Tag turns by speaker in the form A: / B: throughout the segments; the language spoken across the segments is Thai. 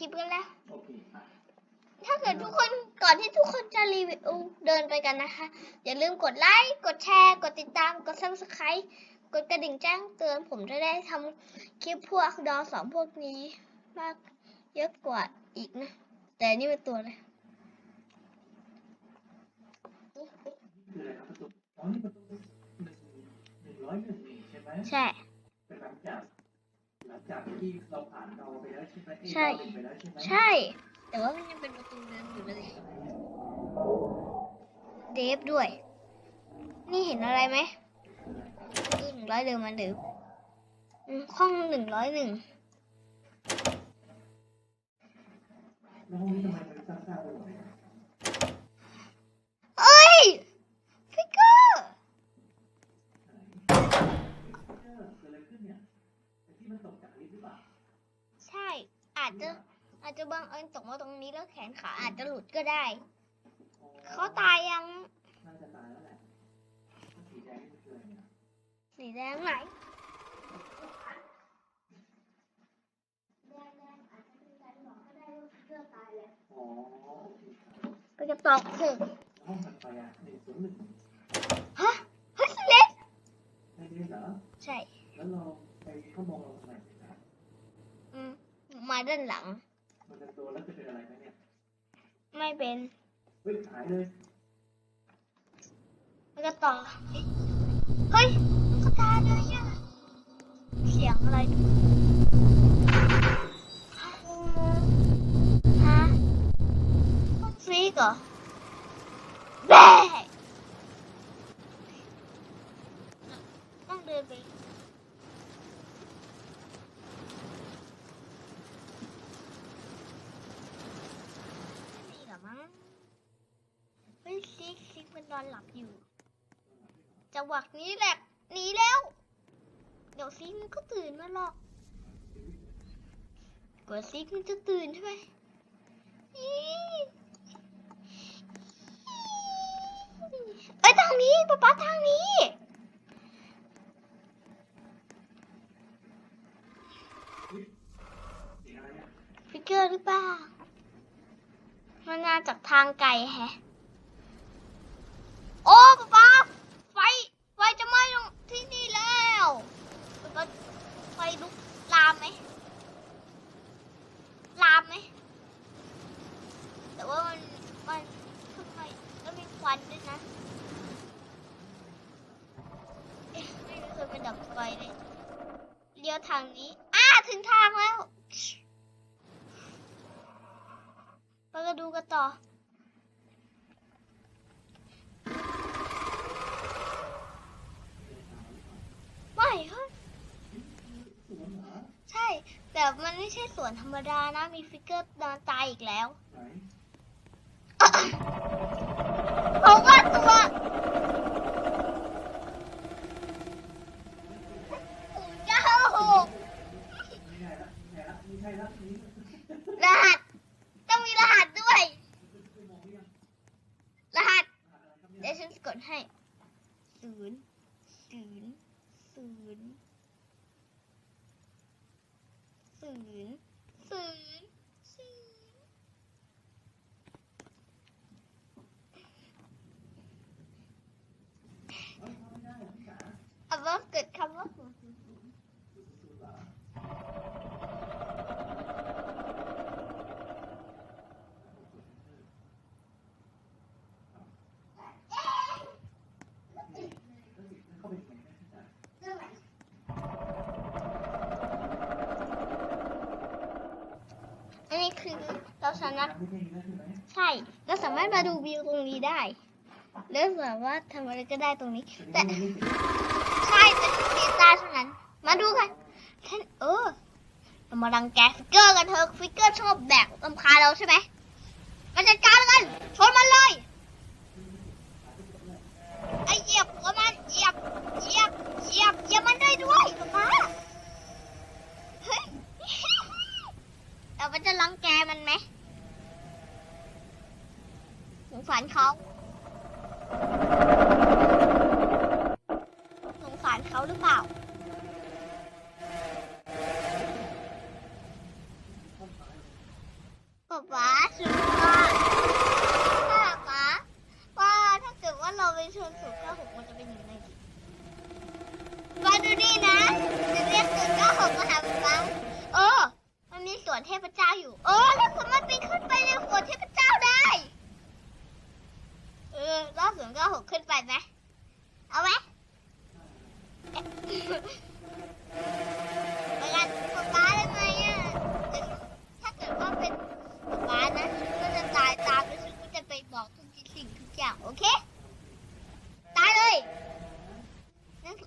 A: คลิปกันแล้ว
B: โอเคอะ
A: ถ้าเกิดทุกคนก่อนที่ทุกคนจะรีวิวเดินไปกันนะคะ อย่าลืมกดไลค์ กดแชร์ กดติดตาม กด subscribe กดกระดิ่งแจ้งเตือนผมจะได้ทำคลิปพวกดอสองพวกนี้มากเยอะกว่าอีกนะ แต่นี่เป็นตัวเลย
B: คืออะไรครับประตูอ๋อนี่ประตูหนึ่งหนึ่งร้อยหนึ่งนี่ใช่ไหม
A: ใช่
B: เป็นหลังจากหลัง จากที่เราผ่านเราไปแล้วใช่ไหมเอ้ย
A: ใช่
B: เราเดินไปแล้วใช่ไหม
A: ใช่ แต่ว่ามันยังเป็นประตูเดิมอยู่เลย เดฟด้วย นี่เห็นอะไรไหมหนึ่งร้อยเดิมเหมันเดิมอืมห้องหนึ่งร้อยหนึ่ง
B: แล้วห้องนี้ทำไมมันซ่าๆไปหมดเลยอะ
A: เอ้ยฟิกเกอร์
B: เออเกิดอะไรขึ้นเนี่ยไอ้ที่มันตกจากลิฟต์หรือเปล่า
A: ใช่ อาจจะอาจจะบังเอิญตกมาตรงนี้แล้วแขนขาอาจจะหลุดก็ได้
B: อ๋อ
A: เขาตายยัง
B: น่าจะตายแล้วแหละสีแดงนี่มันคืออะไรเนี่ย
A: สีแดงไหน
B: อ๋อโอเคครับ
A: ไปกระตอกเถอะ
B: ห้องถัดไปอะหนึ่งศูนย์หนึ่ง
A: ฮะเฮ้ยเล็ก
B: ไม่ได้เหรอ
A: ใช่
B: แล้วเรา ไปเขามองเราทำไมเนี่ยนะ
A: อืมมาด้านหลัง
B: มันจะตัวแล้วจะเป็นอะไรไหมเนี่ย
A: ไม่เป็น
B: เฮ้ยหายเลย
A: ไปกระตอกเฮ้ยกระตายเลยอะเสียงอะไรฮะฟรีกเหรอแบ่ต้องเดินไป ไม่มีเหรอมั้งเฮ้ยซิกซิกมั นอนหลับอยู่จังหวะนี้แหละหนีแล้ว เดี๋ยวซิกมันก็ตื่นมาหรอกกว่าซิกมันจะตื่นใช่ไหมเอ้ยทางนี้ป๊าป๊าทางนี้
B: ไรเนี่ย
A: ฟิกเกอร์หรือเปล่า มันมาจากทางไกลแฮะ โอ้ป๊าป๊าไฟ ไฟจะไหม้ตรงที่นี่แล้วป๊าป๊า ไฟลุกลามไหมลามไหมแต่ว่ามันมันทำไมแล้วมีควันด้วยนะไม่เคยไปดับไฟเลยเลี้ยวทางนี้ อ้าถึงทางแล้ว ไปก็ดูกันต่อ ไม่เฮ้ย
B: สวนเหรอ
A: ใช่ แต่มันไม่ใช่สวนธรรมดานะ มีฟิกเกอร์นอนตายอีกแล้ว
B: ไหน
A: เพราะว่าตัวเจ้า
B: ไม่ใช่ละไม่ใช่ละไม่ใช่ละนี่
A: รหัส ต้องมีรหัสด้วย
B: มองหรือยัง
A: รหัส
B: อ่านอะไรครับเนี่ย
A: เดี๋ยวฉันกดให้ศูนย์ศูนย์ศูนย์ ศูนย์ศูนย์ศูนย์เอาว่าเกิดคำว่าศูนย์ศูนย์ศูนย์อันนี้ คือเราสามารถ
B: ไม่ใช่นี่นะใช่ไหม
A: ใช่เราสามารถมาดูวิวตรงนี้ได้แล้วสามารถทำอะไรก็ได้ตรงนี้ แต่
B: ไม่ได้
A: ใช่แต่เสียตาเท่านั้น มาดูกันท่านเออเรามาดังแกฟิกเกอร์กันเถอะฟิกเกอร์ชอบแบกลำคาญเราใช่ไหมมาจัดการกันชนมัน สารเขาหรือเปล่า ป๊าป๊าชูก้าป๊าป๊าป้าถ้าเกิดว่าเราไปชนศูนย์ก้าหกมันจะเป็นยังไงดีมาดูนี่นะจะเรียกศูนย์ก้าหกมาหาป๊าเออมันมีสวนเทพเจ้าอยู่เออแล้วสามาปีนขึ้นไปในสวนเทพ บอกทุกสิ่งทุกอย่าง โอเค ตายเลย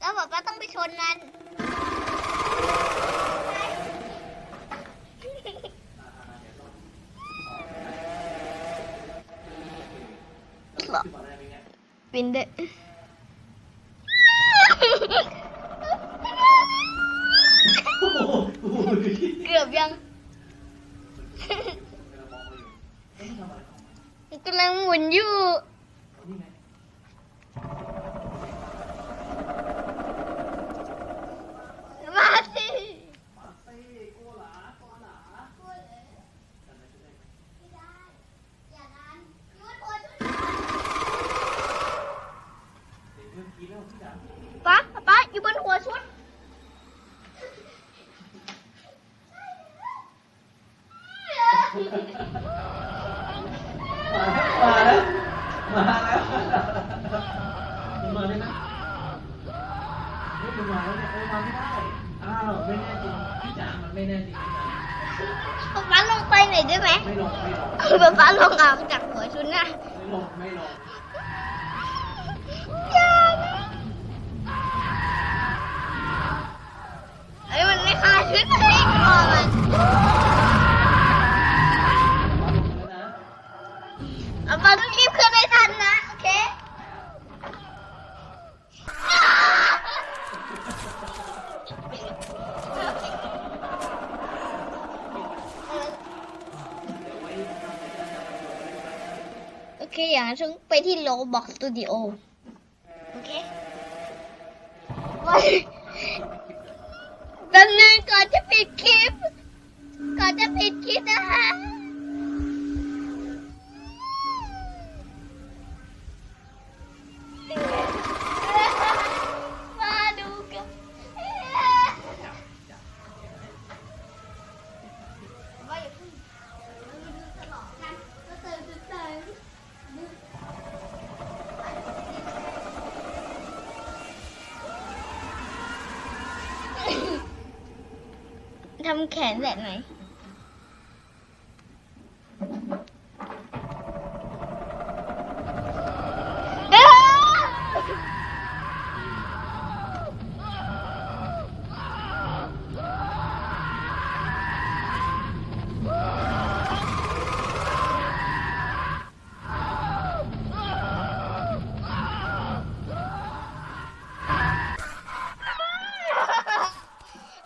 A: แล้วบอกว่าต้องไปชนมัน
B: เปิ
A: นเด้อ
B: โอ้โหโอ้โห
A: เกือบยัง
B: เอ๊ะมันทำอะไรของมัน
A: กำลังหมุนอยู่
B: นี่ไง
A: มาสิ
B: มาเต้โกหลาโกหลาจำได้ใช่ไหม
A: อย่าดันยุดพอชุด
B: เด็กเมื่อกี้แล้วพี่จ๋า
A: ป๊าป๊าอยู่บนหัวชุด
B: มาแล้ว มาแล้ว มาแล้วมาได้ไหมไม่มันมาแล้วเนี่ยเออมาไม่ได้ อ้าว ไม่แน่จริงพี่จ๋ามันไม่แน่จริงพี่จ๋า
A: ป๊าป๊าลงไปหน่อยได้ไหม
B: ไม่ลงไม่ลง
A: ป๊าป๊าลงออกจากหัวชุดนะ
B: ไม่ลงไม่ลง
A: เคอย่างนั้นฉันไปที่โลบอกสตูดิโอโอ ทำแขนแบบไหน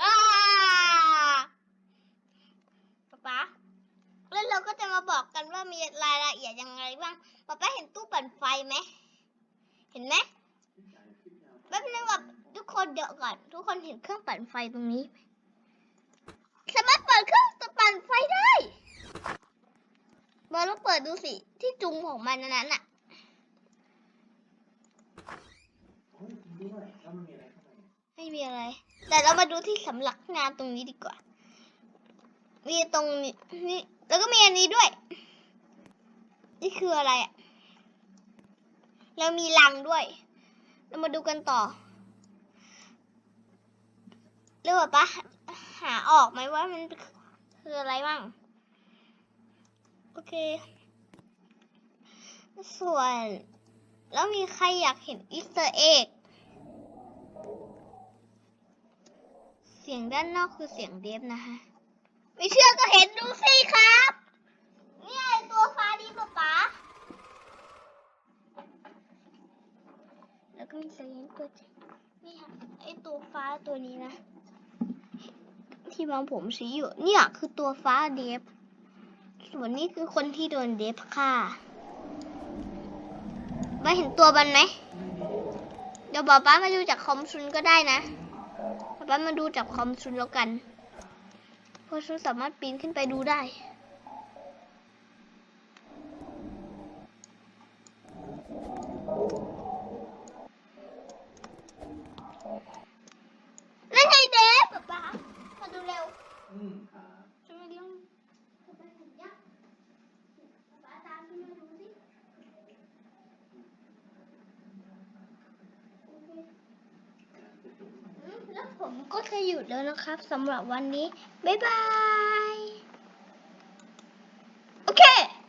A: อ่าป๊าป๊าแล้วเราก็จะมาบอกกันว่ามีรายละเอียดยังไงบ้าง ป๊าป๊าเห็นตู้ปั่นไฟไหม เห็นไหมแป๊บนึงแบบทุกคนเดี๋ยวก่อน ทุกคนเห็นเครื่องปั่นไฟตรงนี้ สามารถเปิดเครื่องปั่นไฟได้บอลองเปิดดูสิ ที่จุงของมันนั้นอะ
B: โอ้ยจริงด้วยแล้วมันมีอะไม่
A: มีอะไร แต่เรามาดูที่สำลักงานตรงนี้ดีกว่า มีตรงนี้นี่แล้วก็มีอันนี้ด้วย นี่คืออะไรอะ แล้วมีรังด้วย เรามาดูกันต่อเรื่องปะหาออกไหมว่ามันคืออะไรบ้าง โอเค ส่วน แล้วมีใครอยากเห็นอีสเตอร์เอ็กเสียงด้านนอกคือเสียงเดฟนะคะไม่เชื่อก็เห็นดูสิครับ เนี่ยไอ้ตัวฟ้าดีป๊าป๊าแล้วก็ มีสัญญาณตัวจนี่ค่ะไอตัวฟ้าตัวนี้นะ ที่มองผมชี้อยู่เนี่ยคือตัวฟ้าเดฟ ส่วนนี้คือคนที่โดนเดฟฆ่าม่เห็นตัวมันไหมเดี๋ยวป๊าป๊ามาดูจากคอมซุนก็ได้นะป๊าป๊ามาดูจากคอมซุนแล้วกันเพราะฉันสามารถปีนขึ้นไปดูได้ ช่วยเลี้งแล้ว
B: ผม
A: ก็จะหยุดแล้วนะครับสำหรับวันนี้ บ๊ายบาย